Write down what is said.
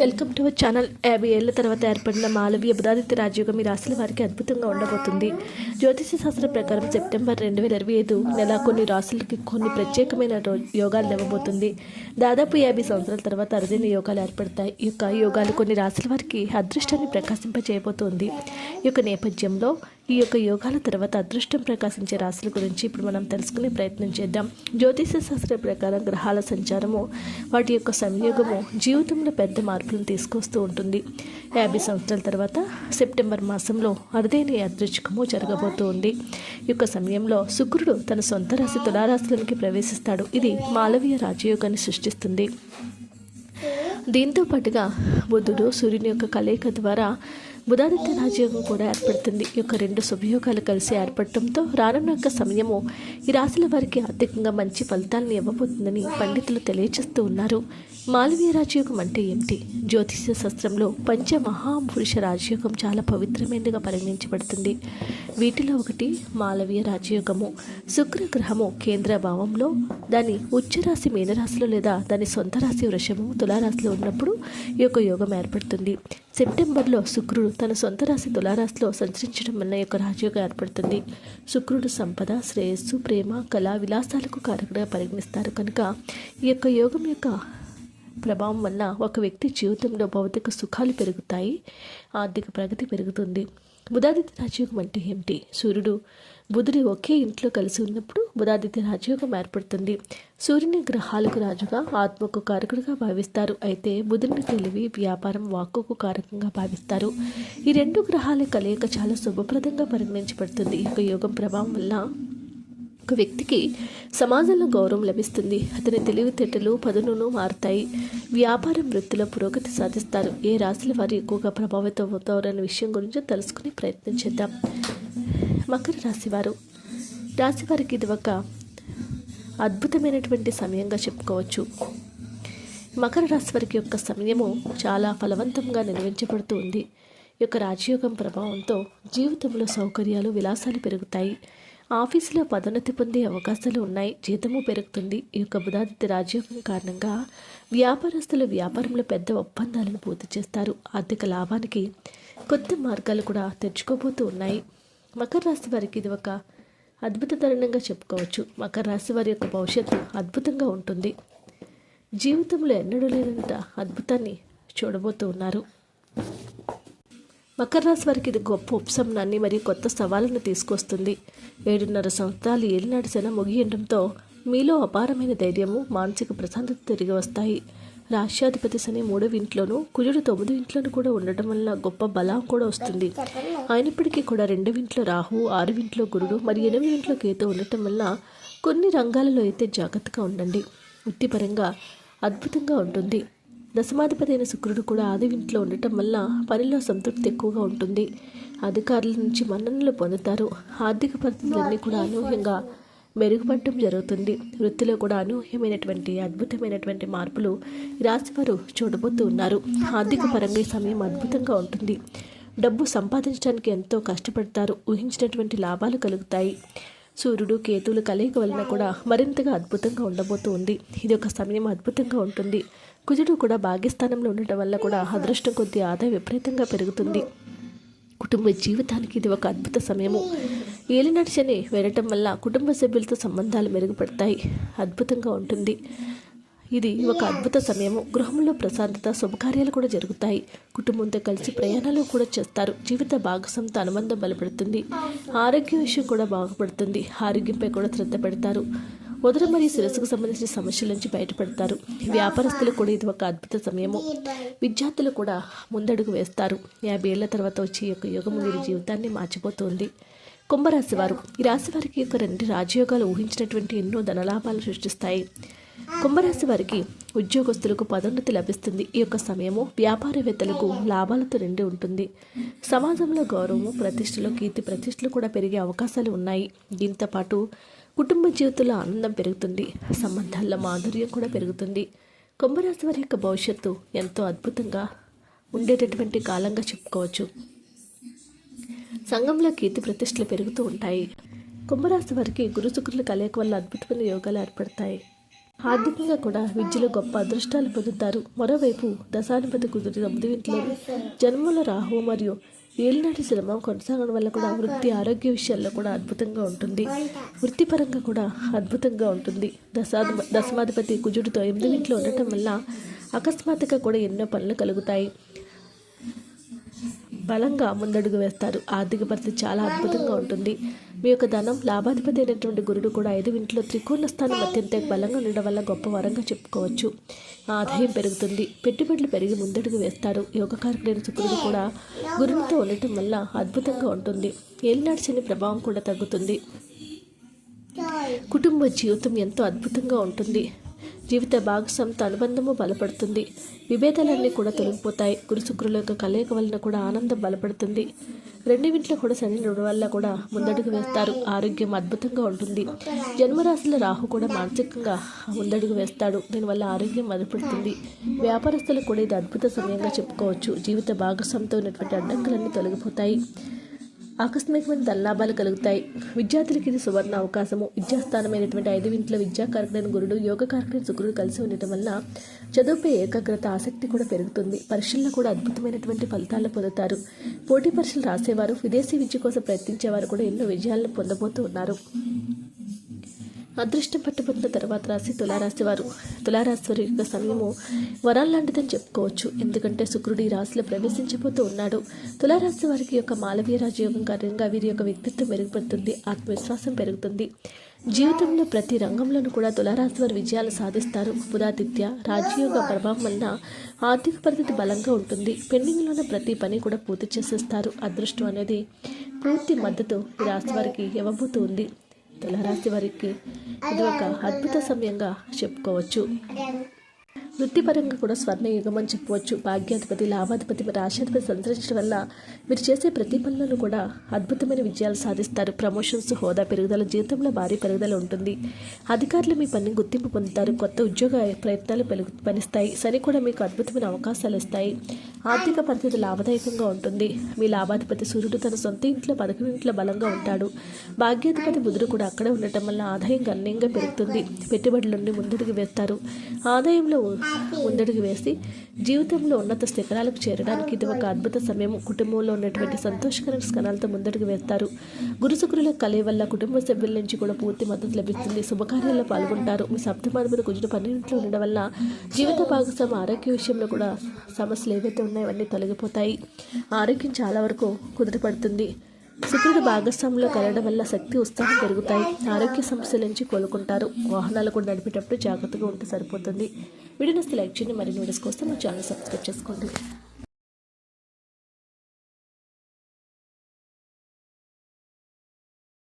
Welcome to our channel. యాభై ఏళ్ళ తర్వాత ఏర్పడిన మాలవీయ బుధాదిత్య రాజయోగం ఈ రాశుల వారికి అద్భుతంగా ఉండబోతుంది. జ్యోతిష శాస్త్రం ప్రకారం సెప్టెంబర్ రెండు వేల ఇరవై ఐదు నెల కొన్ని రాశులకి కొన్ని ప్రత్యేకమైన యోగాలు ఇవ్వబోతుంది దాదాపు యాభై సంవత్సరాల తర్వాత అరుదైన యోగాలు ఏర్పడతాయి. ఈ యొక్క యోగాలు కొన్ని రాశుల వారికి అదృష్టాన్ని ప్రకాశింపజేయబోతోంది. ఈ యొక్క నేపథ్యంలో ఈ యొక్క యోగాల తర్వాత అదృష్టం ప్రకాశించే రాశుల గురించి ఇప్పుడు మనం తెలుసుకునే ప్రయత్నం చేద్దాం. జ్యోతిష శాస్త్ర ప్రకారం గ్రహాల సంచారము వాటి యొక్క సంయోగము జీవితంలో పెద్ద మార్పులను తీసుకొస్తూ ఉంటుంది. యాభై సంవత్సరాల తర్వాత సెప్టెంబర్ మాసంలో అరుదైన యాదృచ్ఛికము జరగబోతూ ఉంది. ఈ యొక్క సమయంలో శుక్రుడు తన సొంత రాశి తులారాశులకి ప్రవేశిస్తాడు. ఇది మాలవీయ రాజయోగాన్ని సృష్టిస్తుంది. దీంతో పాటుగా బుధుడు సూర్యుని యొక్క కలయిక ద్వారా బుధాదిత్య రాజయోగం కూడా ఏర్పడుతుంది. ఈ యొక్క రెండు శుభయోగాలు కలిసి ఏర్పడటంతో రానున్న యొక్క సమయము ఈ రాశుల వారికి ఆర్థికంగా మంచి ఫలితాలను ఇవ్వబోతుందని పండితులు తెలియజేస్తూ ఉన్నారు. మాలవీయ రాజయోగం అంటే ఏమిటి జ్యోతిష శాస్త్రంలో పంచమహాపురుష రాజయోగం చాలా పవిత్రమైనదిగా పరిగణించబడుతుంది. వీటిలో ఒకటి మాలవీయ రాజయోగము శుక్రగ్రహము కేంద్ర భావంలో దాని ఉచ్చరాశి మీనరాశిలో లేదా దాని సొంత రాశి వృషము తులారాశిలో ఉన్నప్పుడు ఈ యొక్క యోగం ఏర్పడుతుంది. సెప్టెంబర్లో శుక్రుడు తన సొంత రాశి తులారాశిలో సంచరించడం వల్ల యొక్క రాజయోగం ఏర్పడుతుంది. శుక్రుడు సంపద శ్రేయస్సు ప్రేమ కళా విలాసాలకు కారకుడిగా పరిగణిస్తారు కనుక ఈ యొక్క యోగం యొక్క ప్రభావం వల్ల ఒక వ్యక్తి జీవితంలో భౌతిక సుఖాలు పెరుగుతాయి ఆర్థిక ప్రగతి పెరుగుతుంది. బుధాదిత్య రాజయోగం అంటే ఏమిటి? సూర్యుడు బుధుడు ఒకే ఇంట్లో కలిసి ఉన్నప్పుడు బుధాదిత్య రాజయోగం ఏర్పడుతుంది. సూర్యుని గ్రహాలకు రాజుగా ఆత్మకు కారకుడిగా భావిస్తారు. అయితే బుధుని తెలివి వ్యాపారం వాక్కుకు కారకంగా భావిస్తారు. ఈ రెండు గ్రహాల కలయిక చాలా శుభప్రదంగా పరిగణించబడుతుంది. ఈ యొక్క యోగం ప్రభావం వల్ల ఒక వ్యక్తికి సమాజంలో గౌరవం లభిస్తుంది. అతని తెలివితేటలు పదునును మారుతాయి. వ్యాపారం వృత్తిలో పురోగతి సాధిస్తారు. ఏ రాశుల వారు ఎక్కువగా ప్రభావితం అవుతారనే విషయం గురించి తెలుసుకుని ప్రయత్నం చేద్దాం. మకర రాశివారు రాశివారికి రాశి వారికి ఇది ఒక అద్భుతమైనటువంటి సమయంగా చెప్పుకోవచ్చు. మకర రాశి వారికి యొక్క సమయము చాలా ఫలవంతంగా నిర్వహించబడుతూ ఉంది. ఈ యొక్క రాజయోగం ప్రభావంతో జీవితంలో సౌకర్యాలు విలాసాలు పెరుగుతాయి. ఆఫీసులో పదోన్నతి పొందే అవకాశాలు ఉన్నాయి. జీతము పెరుగుతుంది. ఈ యొక్క బుధాదిత్య రాజయోగం కారణంగా వ్యాపారస్తులు వ్యాపారంలో పెద్ద ఒప్పందాలను పూర్తి చేస్తారు. ఆర్థిక లాభానికి కొత్త మార్గాలు కూడా తెచ్చుకోబోతూ ఉన్నాయి. మకర రాశి వారికి ఇది ఒక అద్భుత తరుణంగా చెప్పుకోవచ్చు. మకర రాశి వారి యొక్క భవిష్యత్తు అద్భుతంగా ఉంటుంది. జీవితంలో ఎన్నడూ లేనంత అద్భుతాన్ని చూడబోతూ ఉన్నారు. మకర రాశి వారికి ఇది గొప్ప ఉపశమనాన్ని మరియు కొత్త సవాళ్ళను తీసుకొస్తుంది. ఏడున్నర సంవత్సరాలు ఏలినాటి శన ముగియడంతో మీలో అపారమైన ధైర్యము మానసిక ప్రశాంతత తిరిగి వస్తాయి. రాష్ట్రాధిపతి శని మూడవ ఇంట్లోనూ కుజుడు తొమ్మిది ఇంట్లోనూ కూడా ఉండటం వల్ల గొప్ప బలం కూడా వస్తుంది. అయినప్పటికీ కూడా రెండవ ఇంట్లో రాహు ఆరు ఇంట్లో గురుడు మరియు ఎనిమిది ఇంట్లో కేతు ఉండటం వల్ల కొన్ని రంగాలలో అయితే జాగ్రత్తగా ఉండండి. వృత్తిపరంగా అద్భుతంగా ఉంటుంది. దశమాధిపతి అయిన శుక్రుడు కూడా ఆది ఇంట్లో ఉండటం వల్ల పనిలో సంతృప్తి ఎక్కువగా ఉంటుంది. అధికారుల నుంచి మన్ననలు పొందుతారు. ఆర్థిక పరిస్థితులన్నీ కూడా అనూహ్యంగా మెరుగుపడటం జరుగుతుంది. వృత్తిలో కూడా అనూహ్యమైనటువంటి అద్భుతమైనటువంటి మార్పులు ఈ రాశివారు చూడబోతూ ఉన్నారు. ఆర్థిక పరంగా ఈ సమయం అద్భుతంగా ఉంటుంది. డబ్బు సంపాదించడానికి ఎంతో కష్టపడతారు. ఊహించినటువంటి లాభాలు కలుగుతాయి. సూర్యుడు కేతువులు కలయిక వలన కూడా మరింతగా అద్భుతంగా ఉండబోతూ ఉంది ఇది ఒక సమయం అద్భుతంగా ఉంటుంది. కుజుడు కూడా భాగ్యస్థానంలో ఉండటం వల్ల కూడా అదృష్టం కొద్ది ఆదాయం విపరీతంగా పెరుగుతుంది. కుటుంబ జీవితానికి ఇది ఒక అద్భుత సమయము. ఏలినడిచని వెళ్ళటం వల్ల కుటుంబ సభ్యులతో సంబంధాలు మెరుగుపడతాయి. అద్భుతంగా ఉంటుంది. ఇది ఒక అద్భుత సమయము. గృహంలో ప్రశాంతత శుభకార్యాలు కూడా జరుగుతాయి. కుటుంబంతో కలిసి ప్రయాణాలు కూడా చేస్తారు. జీవిత భాగస్వామితో అనుబంధం బలపడుతుంది. ఆరోగ్య విషయం కూడా బాగుపడుతుంది. ఆరోగ్యంపై కూడా శ్రద్ధ పెడతారు. ఉదరం మరియు శిరస్సుకు సంబంధించిన సమస్యల నుంచి బయటపడతారు. వ్యాపారస్తులు కూడా ఇది ఒక అద్భుత సమయము. విద్యార్థులు కూడా ముందడుగు వేస్తారు. యాభై ఏళ్ళ తర్వాత వచ్చే యొక్క యుగము వీరి జీవితాన్ని మార్చిపోతుంది. కుంభరాశి వారు. ఈ రాశి వారికి యొక్క రెండు రాజయోగాలు ఊహించినటువంటి ఎన్నో ధనలాభాలు సృష్టిస్తాయి. కుంభరాశి వారికి ఉద్యోగస్తులకు పదోన్నతి లభిస్తుంది. ఈ యొక్క సమయము వ్యాపారవేత్తలకు లాభాలతో నిండి ఉంటుంది. సమాజంలో గౌరవము ప్రతిష్టలు కీర్తి ప్రతిష్టలు కూడా పెరిగే అవకాశాలు ఉన్నాయి. దీంతో పాటు కుటుంబ జీవితంలో ఆనందం పెరుగుతుంది. సంబంధాల్లో మాధుర్యం కూడా పెరుగుతుంది. కుంభరాశి వారి యొక్క భవిష్యత్తు ఎంతో అద్భుతంగా ఉండేటటువంటి కాలంగా చెప్పుకోవచ్చు. సంఘంలో కీర్తి ప్రతిష్టలు పెరుగుతూ ఉంటాయి. కుంభరాశి వారికి గురు శుక్రుల కలయిక వల్ల అద్భుతమైన యోగాలు ఏర్పడతాయి. ఆర్థికంగా కూడా విద్యలో గొప్ప అదృష్టాలు పొందుతారు. మరోవైపు దశాధిపతి కుదిరి తొమ్మిది జన్మల రాహు మరియు ఏలినాటి శ్రమ కొనసాగడం వల్ల కూడా వృత్తి ఆరోగ్య విషయాల్లో కూడా అద్భుతంగా ఉంటుంది. వృత్తిపరంగా కూడా అద్భుతంగా ఉంటుంది. దశా దశమాధిపతి కుజుడితో ఎనిమిది ఇంట్లో ఉండటం వల్ల అకస్మాత్తుగా కూడా ఎన్నో పనులు కలుగుతాయి. బలంగా ముందడుగు వేస్తారు. ఆర్థిక పరిస్థితి చాలా అద్భుతంగా ఉంటుంది. మీ యొక్క ధనం లాభాధిపతి అయినటువంటి గురుడు కూడా ఐదు ఇంట్లో త్రికోణ స్థానం అత్యంత బలంగా ఉండడం వల్ల గొప్ప వరంగా చెప్పుకోవచ్చు. ఆదాయం పెరుగుతుంది. పెట్టుబడులు పెరిగి ముందడుగు వేస్తారు. యోగకారకుడైన శుక్రుడు కూడా గురునితో ఉండటం వల్ల అద్భుతంగా ఉంటుంది. ఏలినాడు శని ప్రభావం కూడా తగ్గుతుంది. కుటుంబ జీవితం ఎంతో అద్భుతంగా ఉంటుంది. జీవిత భాగస్వామితో అనుబంధము బలపడుతుంది. విభేదాలన్నీ కూడా తొలగిపోతాయి. గురుశుక్రుల యొక్క కలయిక వలన కూడా ఆనందం బలపడుతుంది. రెండు ఇంట్లో కూడా శని ఉండడం వల్ల కూడా ముందడుగు వేస్తారు. ఆరోగ్యం అద్భుతంగా ఉంటుంది. జన్మరాశుల రాహు కూడా మానసికంగా ముందడుగు వేస్తాడు. దీనివల్ల ఆరోగ్యం మధుపడుతుంది వ్యాపారస్తులకు కూడా ఇది అద్భుత సమయంగా చెప్పుకోవచ్చు. జీవిత భాగస్వామితో ఉన్నటువంటి అడ్డంకులన్నీ తొలగిపోతాయి. ఆకస్మికమైన దల్లాభాలు కలుగుతాయి. విద్యార్థులకి ఇది సువర్ణ అవకాశము. విద్యాస్థానమైనటువంటి ఐదు ఇంట్లో కార్యక్రమ గురుడు యోగ కార్యక్రమ శుక్రుడు కలిసి ఉండటం వల్ల చదువుపై ఏకాగ్రత ఆసక్తి కూడా పెరుగుతుంది. పరీక్షల్లో కూడా అద్భుతమైనటువంటి ఫలితాలను పొందుతారు. పోటీ పరీక్షలు రాసేవారు విదేశీ విద్య కోసం ప్రయత్నించేవారు కూడా ఎన్నో విజయాలను పొందబోతూ ఉన్నారు. అదృష్టం పట్టుబడిన తర్వాత రాశి తులారాశి వారు. తులారాశి వారి యొక్క సమయము వరాలు లాంటిదని చెప్పుకోవచ్చు. ఎందుకంటే శుక్రుడు ఈ రాశిలో ప్రవేశించబోతూ ఉన్నాడు. తులారాశి వారికి యొక్క మాలవీయ రాజయోగం కారణంగా వీరి యొక్క వ్యక్తిత్వం మెరుగుపడుతుంది. ఆత్మవిశ్వాసం పెరుగుతుంది. జీవితంలో ప్రతి రంగంలోనూ కూడా తులారాశి వారు విజయాలు సాధిస్తారు. పురాతిథ్య రాజయోగ ప్రభావం వలన ఆర్థిక పరిస్థితి బలంగా ఉంటుంది. పెండింగ్లో ఉన్న ప్రతి పని కూడా పూర్తి చేసేస్తారు. అదృష్టం అనేది పూర్తి మద్దతు ఈ రాశి వారికి ఇవ్వబోతూ ఉంది. తులారాశి వారికి ఇది ఒక అద్భుత సమయంగా చెప్పుకోవచ్చు. వృత్తిపరంగా కూడా స్వర్ణయుగం అని చెప్పవచ్చు. భాగ్యాధిపతి లాభాధిపతి మరి రాశాధిపతి సంతరించడం వల్ల మీరు చేసే ప్రతి పనులను కూడా అద్భుతమైన విజయాలు సాధిస్తారు. ప్రమోషన్స్ హోదా పెరుగుదల జీవితంలో భారీ పెరుగుదల ఉంటుంది. అధికారులు మీ పనిని గుర్తింపు పొందుతారు. కొత్త ఉద్యోగ ప్రయత్నాలు పెరుగు పనిస్తాయి. సరి కూడా మీకు అద్భుతమైన అవకాశాలు ఇస్తాయి. ఆర్థిక పరిస్థితి లాభదాయకంగా ఉంటుంది. మీ లాభాధిపతి సూర్యుడు తన సొంత ఇంట్లో పదకొండు ఇంట్లో బలంగా ఉంటాడు. భాగ్యాధిపతి బుధుడు కూడా అక్కడే ఉండటం వల్ల ఆదాయం గణనీయంగా పెరుగుతుంది. పెట్టుబడుల నుండి ముందడుగు వేస్తారు. ఆదాయంలో ముందడుగు వేసి జీవితంలో ఉన్నత శిఖరాలకు చేరడానికి ఇది ఒక అద్భుత సమయం. కుటుంబంలో ఉన్నటువంటి సంతోషకర స్కణాలతో ముందడుగు వేస్తారు. గురు శుక్రుల కలయి వల్ల కుటుంబ సభ్యుల నుంచి కూడా పూర్తి మద్దతు లభిస్తుంది. శుభకార్యాల్లో పాల్గొంటారు. మీ సప్తమాధిపతి కుజుడు పన్నెండులో ఉండడం వల్ల జీవిత భాగస్వామి ఆరోగ్య విషయంలో కూడా సమస్యలు ఏవైతే ఉన్నాయో అవన్నీ తొలగిపోతాయి. ఆరోగ్యం చాలా వరకు కుదిరిపడుతుంది శుక్రుడు భాగస్వామిలో కలగడం వల్ల శక్తి ఉత్సాహం పెరుగుతాయి. ఆరోగ్య సమస్యల నుంచి కోలుకుంటారు. వాహనాలు కూడా నడిపేటప్పుడు జాగ్రత్తగా ఉంటే సరిపోతుంది. వీడియోని లైక్ చేయండి. మరిన్ని వీడియోస్ కోసం మా ఛానల్ సబ్స్క్రైబ్ చేసుకోండి.